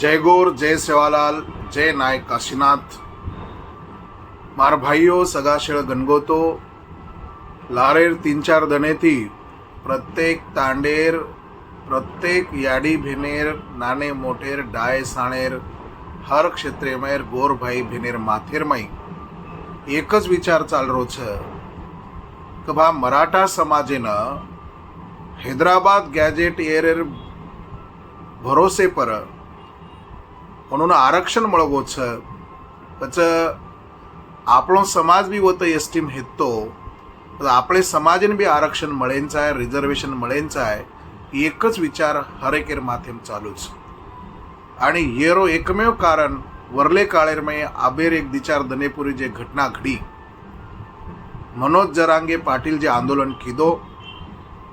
जय गोर जय सेवालाल जय नायक काशीनाथ। मार भाईयो सगा शेळ गणगोतो। लारेर तीन चार दणेती प्रत्येक तांडेर प्रत्येक याडी भेनेर नाने मोठेर डाय साणेर। हर क्षेत्रेमेर गोरभाई भेनेर माथेरमाई एकच विचार चालरो छ કે मराठा મરાઠા સમાજેના हैदराबाद ગેજેટ એર भरोसे पर म्हणून आरक्षण मळगोच त्याचं આપણો સમાજ બી હોતો એસટીમ હેતો આપણે સમાજને બી આરક્ષણ મળેન છે रिझर्वेशन મળેન છે एकच विचार हरेकेर माथेम चालू છે आणि येरो एकमेव कारण वरले काळेरमय आबेर एक दिचार दनेपुरी जे घटना घडी मनोज जरांगे पाटील जे आंदोलन किदो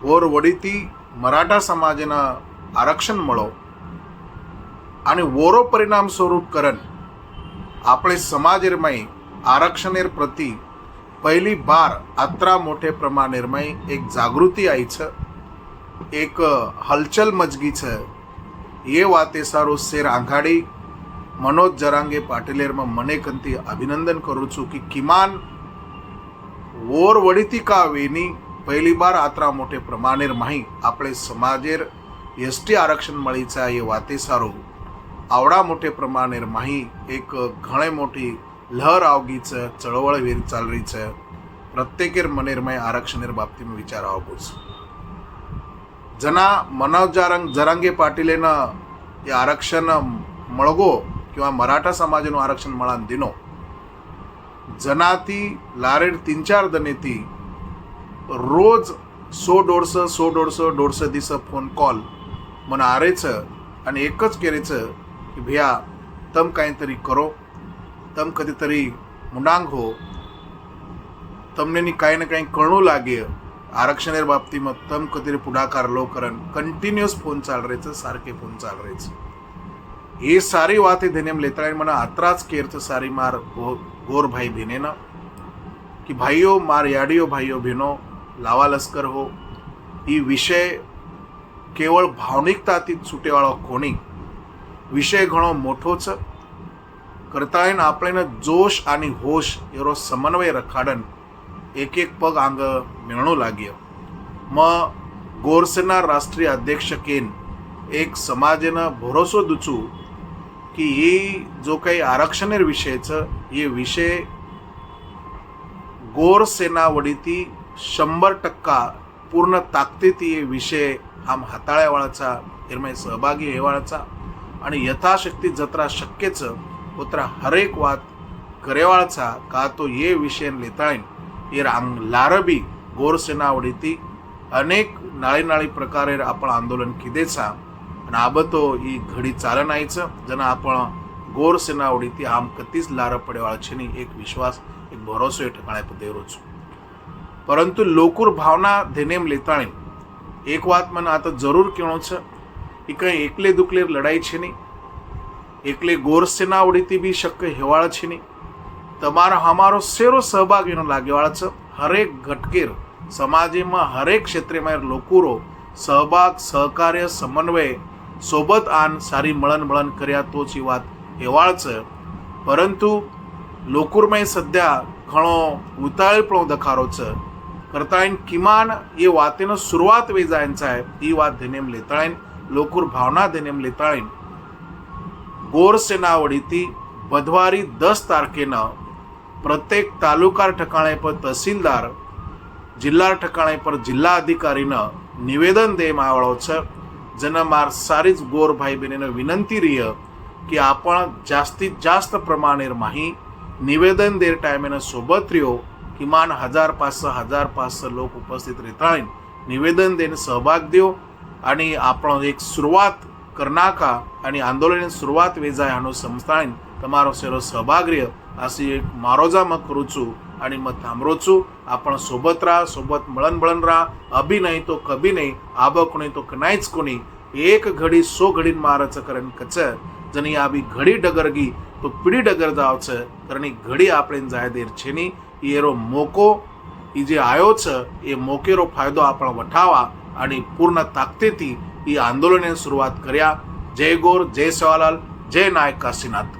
ઓર વડીતી મરાઠા સમાજના આરક્ષણ મળો અને ઓરો પરિણામ સ્વરૂપ કરન આપણે સમાજેરમય આરક્ષણેર પ્રતિ પહેલી બાર આત્રા મોટે પ્રમાણેરમય એક જાગૃતિ આવી છે એક હલચલ મજગી છે એ વાતે સારો શેર આંઘાડી મનોજ જરાંગે પાટીલેરમાં મને કંતી અભિનંદન કરું છું કે કિમાન ઓર વડીતી કાવેની પહેલી બાર આત્રા મોટે પ્રમાણેર માહી આપણે સમાજેર એસટી આરક્ષણ મળી છે એ વાતે સારું आवडा मोठे प्रमाणे माही एक घणे मोठी लहर आवगीचं चळवळवीर चालरीच प्रत्येकेर मनेरमय आरक्षणेर बाबतीत विचार आवगूच जना मनोजारंग जरांगे पाटीलेनं हे आरक्षण मळगो किंवा मराठा समाजानं आरक्षण मळान दिनो। जनाती लारेड तीन चार दनेती रोज सो दोडसं सो दोडसं दोडसं दिसं फोन कॉल मन आरेचं आणि एकच केरेचं એક જ કરે છે કે ભૈયા તમ કાંઈતરી કરો તમ કદીતરી મુંડાંગ હો તમને ની કાંઈ ને કાંઈ કણું લાગે આરક્ષણેર બાબતીમાં તમ કદીરી પુઢાકાર લો કરન કન્ટિન્યુઅસ ફોન ચાલ રહે છે સારકે ફોન ચાલ રહે છે એ સારી વાતે ધને એમ લેતા મને આત્રાજ કેર છે સારી માર ગો- ગોર ભાઈ બહેનેના કે ભાઈઓ માર યાડીઓ ભાઈઓ બહેનો લાવા લશ્કર હો એ વિષય કેવળ વિષય ઘણો મોટો છે કરતાંય આપણે જોશ અને હોશ એરો સમન્વય રખાડન એક એક પગ આંગ મેળણું લાગ્યો મ ગોરસેના રાષ્ટ્રીય અધ્યક્ષ કેન એક સમાજના ભરોસો દુચું की हे जो काही आरक्षणेर विषय છે એ વિષય ગોર સેના વડીથી शंभर टक्का पूर्ण ताकदीती हे विषय आम हाताळ्यावाळाचा निर्मय सहभागी हेवाळाचा आणि यथाशक्ती जत्रा शक्यचं उतरा हरेक वाद करेवाळचा का तो ये विषय लिताळीन? इर आंग लारबी गोरसेनावडीती अनेक नाळी नाळी प्रकारे आपण आंदोलन किदेचा? आणि आबतो ही घडी चालनायचं जण आपण गोरसेनावडीती आम कतीच लारब पडेवाळछेनी एक विश्वास एक भरोसो ठिकाणी पदेरोच परंतु लोकूर भावना धेनेम लेताळीन. एक वात मन आता जरूर किणोचं કંઈ એકલે દુકલે લડાઈ છે નહીં એકલે ગોર સેનાવડીથી બી શક્ય હેવાળ છે નહીં તમારો અમારો સેરો સહભાગ એનો લાગેવાળા છે હરેક ઘટકેર સમાજમાં હરેક ક્ષેત્રેમાં લોકોરો સહભાગ સહકાર્ય સમન્વય સોબત આન સારી મળન મળન કર્યા તો જ એ વાત હેવાળ છે પરંતુ લોકોરમાં સદ્યા ઘણો ઉતાળીપણો દખારો છે કરતાં કિમાન એ વાતેનો શરૂઆત વેજાયન છે એ વાત ધેનેમ લેતાળીન લોકોર ભાવના ધેનેમ લેતાળીન ગોર સેનાવડીથી બુધવારી દસ તારીખેના પ્રત્યેક તાલુકા ઠકાણે પર તહસીલદાર જિલ્લા ઠકાણે પર જિલ્લા અધિકારીના નિવેદન દેવામાં આવેલો છે જેના માર સારી જ ગોર ભાઈ બહેનને વિનંતી રહી કે आपण जास्तीत जास्त प्रमाणे माही निवेदन देर टायमेनं सोबत રહ્યો किमान हजार पाचशे हजार पाचशे लोक उपस्थित રહેતા નિવેદન દેને સહભાગ દ્યો आणि આપણો એક શરૂઆત કરનાકા અને આંદોલનની શરૂઆત વેજાય આનો સંસ્થાન તમારો સેરો સહભાગ રહ્યો આશી એક મારોજામાં કરું છું आणि मग थांबरो छू आपण सोबत राहा सोबत मळणबळण राहा अभि नाही तो कभी नाही आबा कोणी तो कनायच कोणी एक घडी सो घडीन मारायचं करण कच जणी आबी घडी डगरगी तो पिढी डगर जावचं कारण ही घडी આપણે જાય દેર છે ની એરો મોકો એ જે આવ્યો છે એ મોકેરો ફાયદો આપણે વઠાવા आणि पूर्ण ताकदेती ही आंदोलने सुरुवात करूया. जय गोर जय सवालाल जय नायक काशीनाथ.